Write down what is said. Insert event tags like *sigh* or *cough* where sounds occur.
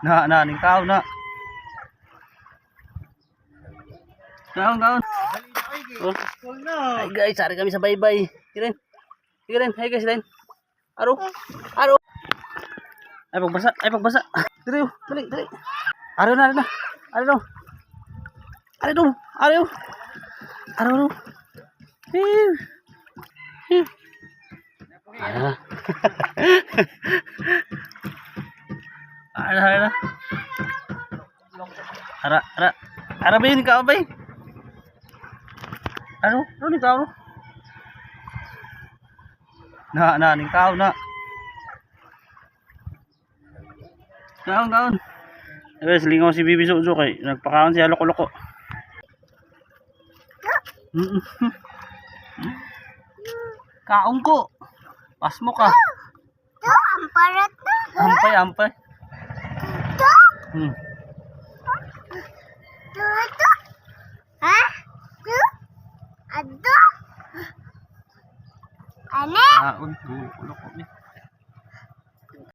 Na, na, ning tao na. Kaon, kaon. Oh. Hi guys, sari kami sa baybay. Kiren. Kiren, hi guys, Ren. Aro. Aro. Ay pagbasa, ay pagbasa. Dali, oh, dali, dali. Aro na, aro na. Aro na. Aro na. Aro. Aro na. Hiu. Hiu. Aro na. Aro na, aro na. Ara, ara. Ara ba yun ikaw ba yun? Ano? Ano ni tao? Na, na, ning tao na. Kaon, kaon. Guys, lingaw si Bibi Suzo kay nagpakaon siya loko-loko. *laughs* Kaon ko. Pas mo ka. Ito, ang parat na. Ampay, ampay. Hmm. ito, ito. Ha? Ito? Ado? Ano? Kaon, loko-loko.